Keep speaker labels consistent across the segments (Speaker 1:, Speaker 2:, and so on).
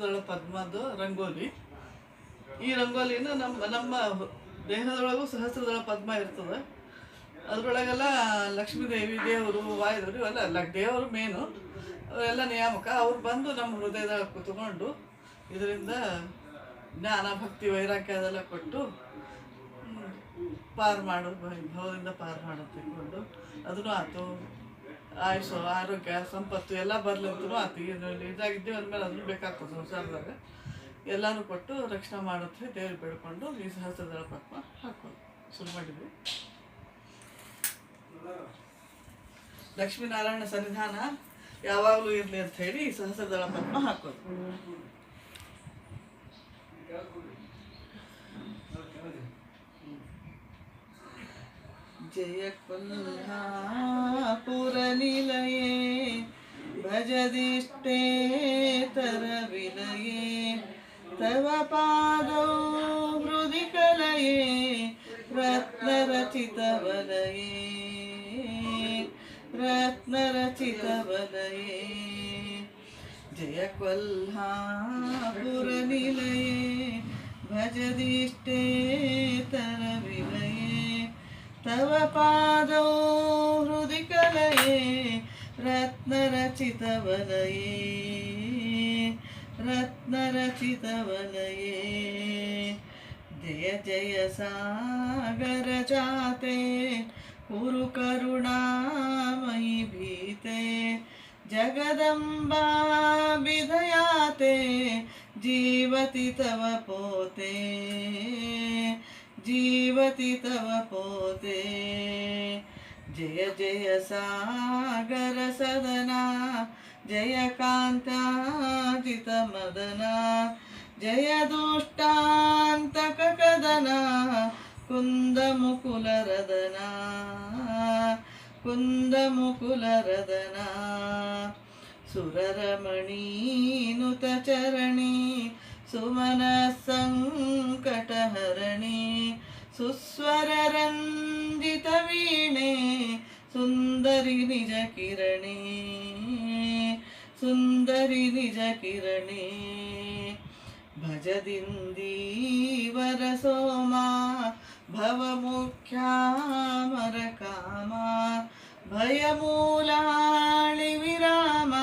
Speaker 1: ಸಹಸ್ರದಳ ಪದ್ಮದ ರಂಗೋಲಿ. ಈ ರಂಗೋಲಿನ ನಮ್ಮ ನಮ್ಮ ದೇಹದೊಳಗೂ ಸಹಸ್ರದಳ ಪದ್ಮ ಇರ್ತದೆ. ಅದರೊಳಗೆಲ್ಲ ಲಕ್ಷ್ಮೀ ದೇವಿ ದೇವರು ವಾಯುದೇವರು ಇವೆಲ್ಲ ಅಲ್ಲ, ದೇವರು ಮೇನು ಅವರೆಲ್ಲ ನಿಯಾಮಕ. ಅವ್ರು ಬಂದು ನಮ್ಮ ಹೃದಯದಾಗ ಕೂತ್ಕೊಂಡು ಇದರಿಂದ ಜ್ಞಾನ, ಭಕ್ತಿ, ವೈರಾಗ್ಯ ಅದೆಲ್ಲ ಕೊಟ್ಟು ಪಾರು ಮಾಡೋದು ಭಾವದಿಂದ ಪಾರು ಮಾಡೋದು ತಿಳ್ಕೊಂಡು ಅದನ್ನು ಆಯ್ತು ಆಯುಷು, ಆರೋಗ್ಯ, ಸಂಪತ್ತು ಎಲ್ಲ ಬರ್ಲಂತೂ ಆತು ಇದಾಗಿದ್ದೀವಿ ಅಂದಮೇಲೆ ಅದನ್ನು ಬೇಕಾಗ್ತದೆ ಸಂಸಾರದಾಗ ಎಲ್ಲನೂ ಕೊಟ್ಟು ರಕ್ಷಣೆ ಮಾಡುತ್ತೆ ದೇವ್ರು ಬೇಡ್ಕೊಂಡು ಈ ಸಹಸ್ರದಳ ಪದ್ಮ ಹಾಕೋದು ಶುರು ಮಾಡಿದ್ವಿ. ಲಕ್ಷ್ಮೀನಾರಾಯಣ ಸನ್ನಿಧಾನ ಯಾವಾಗಲೂ ಇರಲಿ ಅಂತ ಹೇಳಿ ಈ ಸಹಸ್ರದಳ ಪದ್ಮ ಹಾಕೋದು ಜಯ ಕೊಲ್ಹಾಪುರ पुरनिलये भजदिष्टेतरविलये तव पादौ हृदि कलये रत्नरचितवलये रत्नरचितवलये तर भजदिष्टेतरविलये तव पादौ रत्नरचितवलये रत्नरचितवलये। जय जय सागर जाते। गुरु करुणामयी भीते। जगदम्बा विधयाते। जीवति तव पोते। जीवति तव पोते। जय जय सागर सदा जय कान्ताजितमदना जय दुष्टान्तककदना कुन्दमुकुलरदना कुन्दमुकुलरदना सुररमणीनुत चरणी सुमन सङ्कटहरणी सुस्वररञ्जितवीणे ಸುಂದರಿ ನಿಜ ಕಿರಣೆ ಭಜದಿಂದೀವರ ಸೋಮ ಭವ ಮುಖ್ಯಾಮರ ಕಾಮ ಭಯ ಮೂಲಾಳಿ ವಿರಾಮ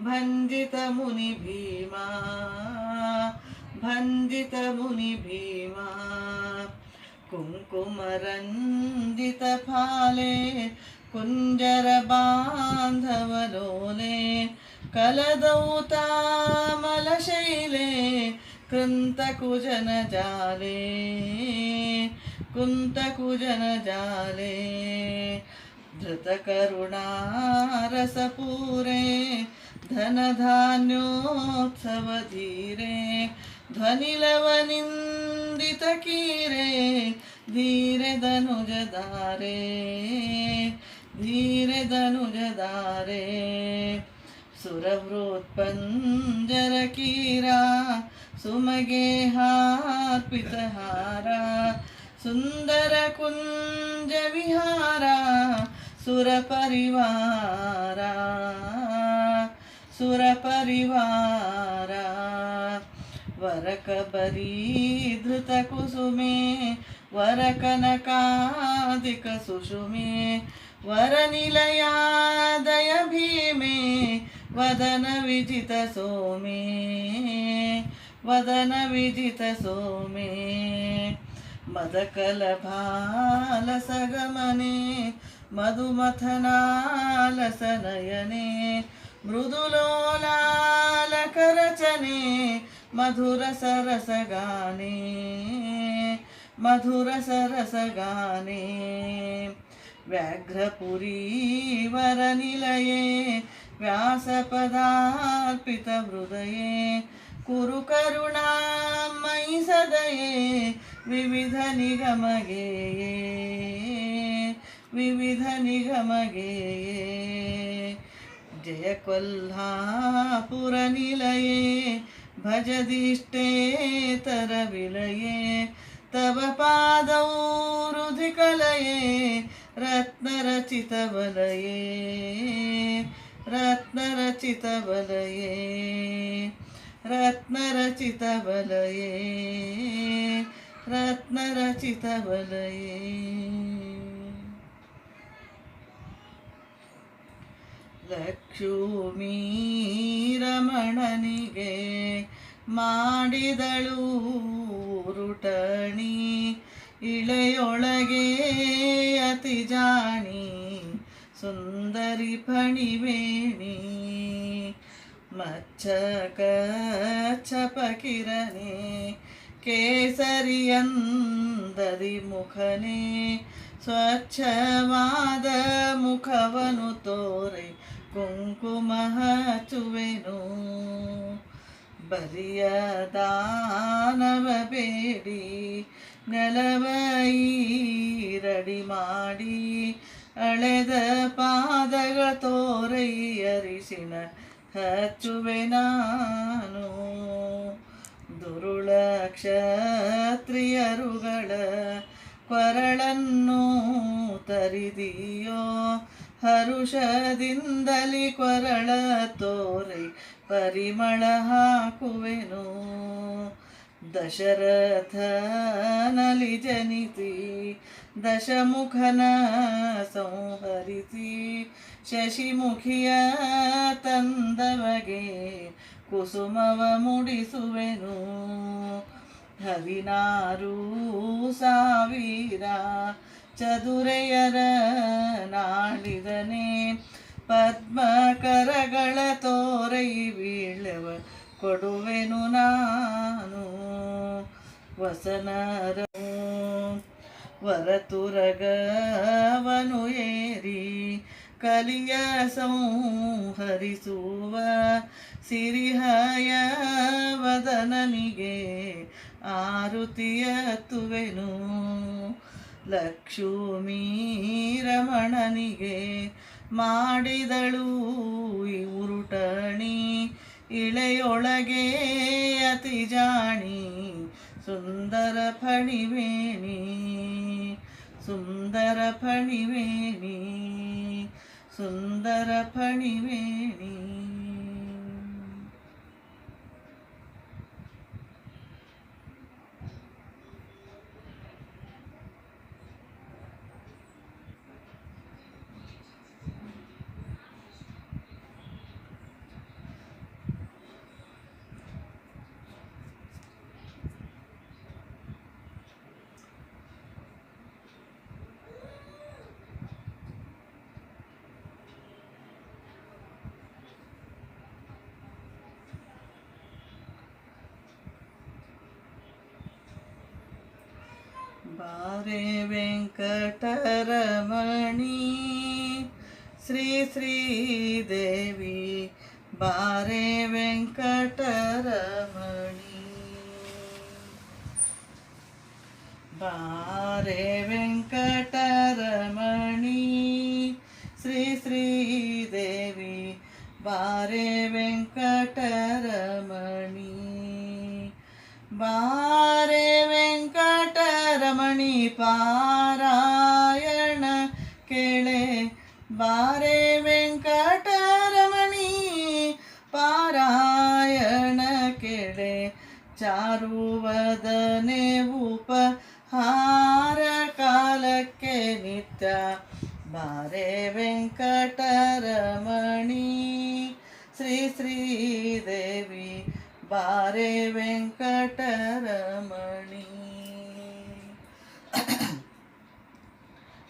Speaker 1: ಭಂಜಿತ ಮುನಿ ಭೀಮ भञ्जित मुनिभीमा कुङ्कुमरञ्जितफाले ಕುಂಜರ ಬಾಂಧವಲೋಲೆ ಕಲದೌತಾಮಲಶೈಲೆ कृन्तकुजन जाले कुन्तकुजन जाले। धृतकरुणारसपूरे धनधान्योत्सवधीरे ध्वनिलवनिन्दितकीरे धीरे धनुजदारे धीर धनुज धारे कीरा, सुमगे हार्पित हारा सुंदर कुंज विहारा, सुर परिवारा सुर परिवारा। वरक बरी धृत कुसुमे वरकनकादिक सुषुमे वरनिलयादय भीमे वदन विजित सोमे वदन विजित सोमे मदकलभालसगमने मधुमथनालसनयने मृदुलोलालकरचने मधुरसरसगाने मधुरसरसगाने। व्याघ्रपुरीवरनिलये व्यासपदार्पितहृदये कुरु करुणामयि सदये विविधनिगमगेये विविधनिगमगेये जय कोल्हापुरनिलये भजदिष्टेतरविलये तव पादौ रुधिकलये ರತ್ನರಚಿತವಲಯೇ ರತ್ನರಚಿತವಲಯೇ ರತ್ನರಚಿತ ವಲಯೇ ಲಕ್ಷ್ಮೀ ರಮಣನಿಗೆ ಮಾಡಿದಳು ರುಟಣಿ ಇಳೆಯೊಳಗೆ ಅತಿ ಜಾಣಿ ಸುಂದರಿ ಫಣಿವೇಣಿ ಮಚ್ಚಕ ಚಪಕಿರನೆ ಕೇಸರಿಯಂದರಿ ಮುಖನೆ ಸ್ವಚ್ಛವಾದ ಮುಖವನು ತೋರೆ ಕುಂಕುಮ ಹಚ್ಚುವೆನು ಬರಿಯ ದಾನವ ಬೇಡಿ ನೆಲವ ಈರಡಿ ಮಾಡಿ ಅಳೆದ ಪಾದಗಳ ತೋರೈ ಅರಿಸಿನ ಹಚ್ಚುವೆ ನಾನು. ದುರುಳ ಕ್ಷತ್ರಿಯರುಗಳ ಕೊರಳನ್ನು ತರಿದಿಯೋ, ಹರುಷದಿಂದಲಿ ಕೊರಳ ತೋರೈ ಪರಿಮಳ ಹಾಕುವೆನು. ದಶರಥನಲಿ ಜನಿಸಿ ದಶಮುಖನ ಸಂಹರಿಸಿ ಶಶಿಮುಖಿಯ ತಂದವಗೆ ಕುಸುಮವ ಮುಡಿಸುವೆನು. ಹದಿನಾರು ಸಾವಿರ ಚದುರೆಯರ ನಾಡಿದನೇ ಪದ್ಮಕರಗಳ ತೋರೈ ಬೀಳವ ಕೊಡುವೆನು ನಾನು ವಸನರ ವರತುರಗವನು ಏರಿ ಕಲಿಯ ಸಂಹರಿಸುವ ಸಿರಿಹಯ ವದನನಿಗೆ ಆರುತಿಯತ್ತುವೆನು ಲಕ್ಷ್ಮೀ ರಮಣನಿಗೆ ಮಾಡಿದಳು ಉರುಟಣಿ ಇಳೆಯೊಳಗೆ ಅತಿ ಜಾಣಿ ಸುಂದರ ಫಣಿವೇಣಿ ಸುಂದರ ಫಣಿವೇಣಿ ಸುಂದರ ಫಣಿವೇಣಿ रे वेङ्कटरमणी श्री श्री देवी बारे वेङ्कटरमणी बारे वेङ्कटरमणी श्री श्री देवी बारे वेङ्कटरमणी बारे वेंकट ಪಾರಾಯಣ ಕೇಳೆ ಬಾರೆ ವೆಂಕಟರಮಣಿ ಪಾರಾಯಣ ಕೇಳೆ ಚಾರುವದನೆ ಉಪಹಾರ ಕಾಲಕ್ಕೆ ನಿತ್ಯ ಬಾರೆ ವೆಂಕಟರಮಣಿ ಶ್ರೀ ಶ್ರೀದೇವಿ ಬಾರೆ ವೆಂಕಟರಮಣಿ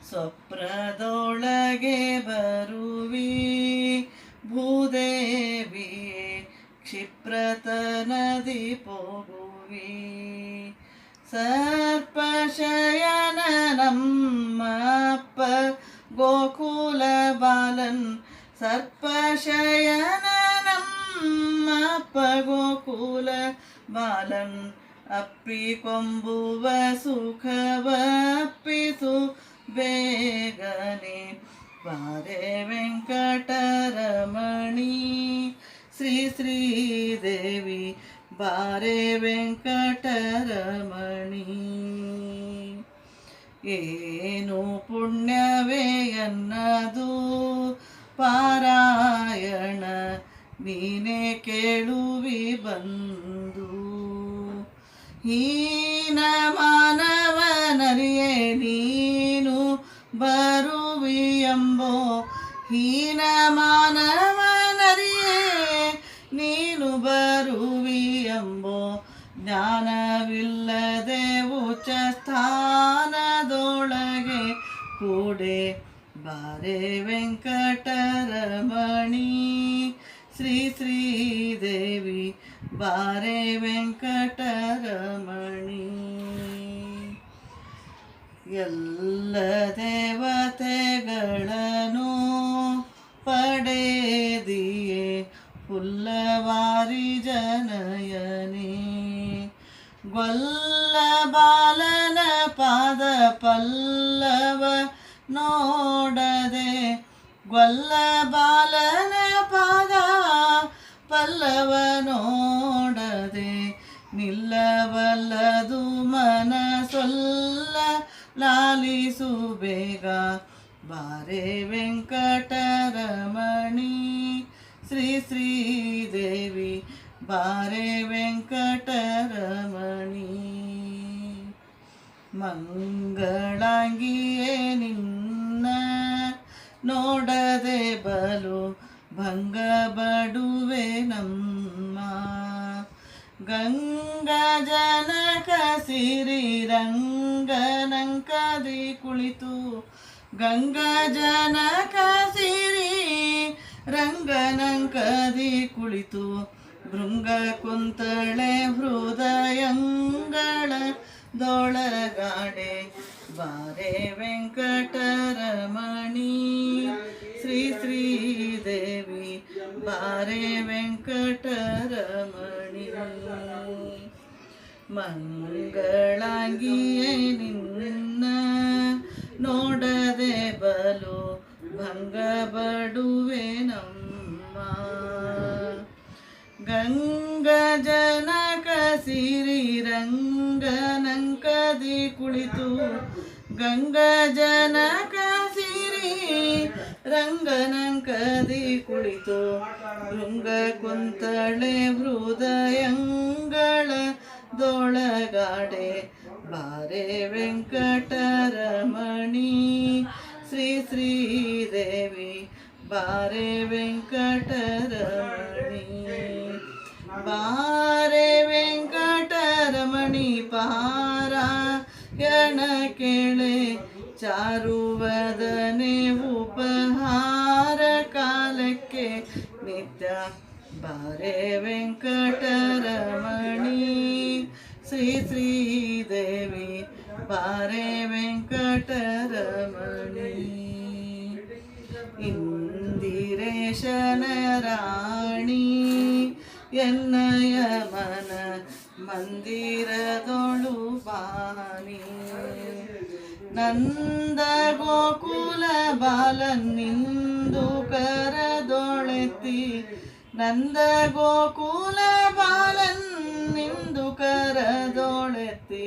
Speaker 1: ಸ್ವಪ್ನದೊಳಗೆ ಬರುವಿ ಭೂದೇವಿ ಕ್ಷಿಪ್ರತನದಿ ಪೋಗುವಿ ಸರ್ಪಶಯನ ನಮ್ಮಪ್ಪ ಗೋಕುಲ ಬಾಲನ್ ಸರ್ಪಶಯನ ನಮ್ಮಪ್ಪ ಗೋಕುಲ ಬಾಲನ್ ಅಪ್ಪಿಕೊಂಬುವ ಸುಖವಪ್ಪಿಸು ಬೇಗನೆ ಬಾರೆ ವೆಂಕಟರಮಣಿ. ಶ್ರೀ ಶ್ರೀದೇವಿ ಬಾರೆ ವೆಂಕಟರಮಣಿ. ಏನು ಪುಣ್ಯವೇ ಎನ್ನದು? ಪಾರಾಯಣ ನೀನೇ ಕೇಳುವಿ ಬಂದು. ಹೀನ ಮಾನವನರಿಯೇ ನೀನು ಬರುವಿ ಎಂಬೋ ಹೀನ ಮಾನವನರಿಯೇ, ನೀನು ಬರುವಿ ಎಂಬೋ ಜ್ಞಾನವಿಲ್ಲದೆ ಉಚ್ಚ ಸ್ಥಾನದೊಳಗೆ ಕೂಡೆ. ಬಾರೆ ವೆಂಕಟರಮಣಿ, ಶ್ರೀ ಶ್ರೀದೇವಿ ಬಾರೆ ವೆಂಕಟರಮಣಿ. ಎಲ್ಲ ದೇವತೆಗಳನ್ನು ಪಡೆದಿಯೇ, ಹುಲ್ಲವಾರಿ ಜನಯನಿ. ಗೊಲ್ಲ ಬಾಲನ ಪಾದ ಪಲ್ಲವ ನೋಡದೆ ಗೊಲ್ಲ ಬಾಲನ ಪಾದ ಪಲ್ಲವ ನೋಡದೆ ನಿಲ್ಲವಲ್ಲದು ಮನಸೊಲ್ಲ ಲಾಲಿಸು ಬೇಗ ಬಾರೆ ವೆಂಕಟರಮಣಿ. ಶ್ರೀ ಶ್ರೀದೇವಿ ಬಾರೆ ವೆಂಕಟರಮಣಿ. ಮಂಗಳಾಂಗಿಯೇ ನಿನ್ನ ನೋಡದೆ ಬಲು ಭಂಗ ಬಡುವೆ ನಮ್ಮ ಗಂಗಾ ಜನಕ ಸಿರಿ ರಂಗನಂಕದಿ ಕುಳಿತು. ಗಂಗಾ ಜನಕ ಸಿರಿ ರಂಗನಂಕದಿ ಕುಳಿತು. ಭೃಂಗ ಕುಂತಳೆ ಹೃದಯಂಗಳ ದೊಳಗಾಡೆ. ಬಾರೆ ವೆಂಕಟರಮಣಿ, ಶ್ರೀ ಶ್ರೀ ದೇವಿ, ಬಾರೆ ವೆಂಕಟರಮಣಿ. ಮಂಗಳಾಂಗಿಯೇ ನಿನ್ನ ನೋಡದೆ ಬಲು ಭಂಗ ಬಡುವೆ ನಮ್ಮ ಗಂಗ ಜನಕ ಸಿರಿ ರಂಗನಂಕದಿ ಕುಳಿತು ಗಂಗ ಜನಕ ರಂಗನಂಕದಿ ಕುಳಿತು ಭೃಂಗ ಕುಂತಳೆ ಹೃದಯಂಗಳ ದೊಳಗಾಡೆ. ಬಾರೆ ವೆಂಕಟರಮಣಿ, ಶ್ರೀ ಶ್ರೀದೇವಿ, ಬಾರೆ ವೆಂಕಟರಮಣಿ. ಬಾರೆ ವೆಂಕಟರಮಣಿ ಪಾರಾಯಣ ಕೇಳೆ ಚಾರುವದನೆ ಉಪಹಾರ ಕಾಲಕ್ಕೆ ನಿತ್ಯ ಬಾರೆ ವೆಂಕಟರಮಣಿ ಶ್ರೀ ಶ್ರೀದೇವಿ ಬಾರೆ ವೆಂಕಟರಮಣಿ ಇಂದಿರೇಶನ ರಾಣಿ ಎನ್ನಯ ಮನ ಮಂದಿರದೊಳು ಬಾನಿ ನಂದ ಗೋಕುಲ ಬಾಲನ್ನಿಂದು ಕರದೊಳೆತಿ ನಂದ ಗೋಕುಲ ಬಾಲನ್ನಿಂದು ಕರದೊಳೆತಿ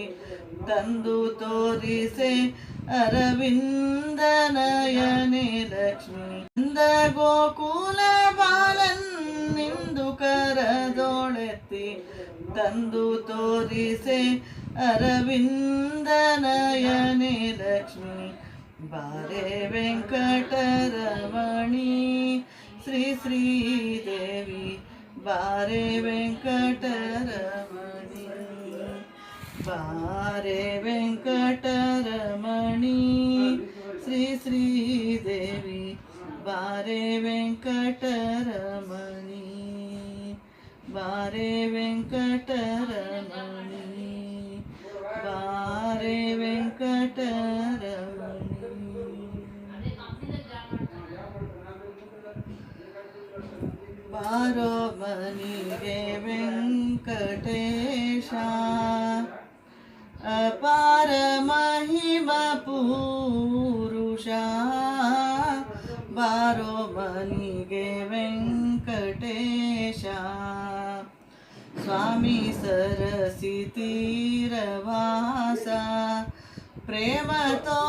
Speaker 1: ತಂದು ತೋರಿಸೆ ಅರವಿಂದನಯನೆ ಲಕ್ಷ್ಮಿ. ನಂದ ಗೋಕುಲ ಬಾಲನ್ನಿಂದು ಕರದೊಳೆತಿ ತಂದು ತೋರಿಸೆ अरविन्दनयने लक्ष्मी, बारे रमणी श्री श्रीदेवी बारे वेङ्कटरमणि बारे रमणी श्री श्रीदेवी बारे वेङ्कटरमणि बारे रमणी ಬಾರೆ ವೆಂಕಟರಮಣಿ ಬಾರೋ ಮನಿಗೆ ವೆಂಕಟೇಶ ಅಪಾರ ಮಹಿಮ ಪುರುಷ ಬಾರೋ ಮನಿಗೆ తీరవాస ప్రేమతో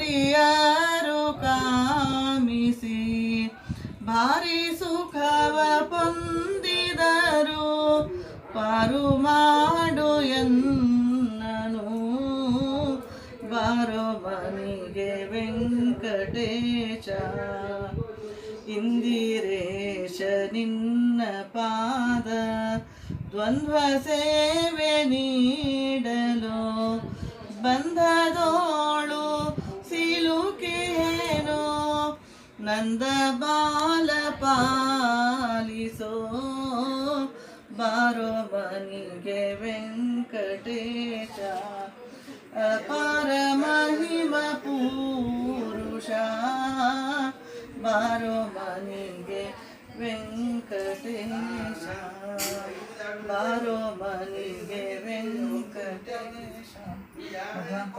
Speaker 1: ನಾರಿಯರು ಕಾಮಿಸಿ, ಭಾರಿ ಸುಖವ ಪೊಂದಿದರು, ಪಾರು ಮಾಡು ಎನ್ನನು. ಬಾರೋ ಮನಿಗೆ ವೆಂಕಟೇಶ, ಇಂದಿರೇಶ ನಿನ್ನ ಪಾದ, ದ್ವಂದ್ವ ಸೇವೆ ನೀಡಲು ಬಂಧದೋಳು ನಂದ ಬಾಲ ಪಾಲಿಸೋ ಬಾರೋ ಮನಿಗೆ ವೆಂಕಟೇಶ ಅಪಾರ ಮಹಿಮ ಪುರುಷ ಬಾರೋ ಮನಿಗೆ ವೆಂಕಟೇಶ ಬಾರೋ ಮನಿಗೆ ವೆಂಕಟೇಶ ಭಗವಾನ್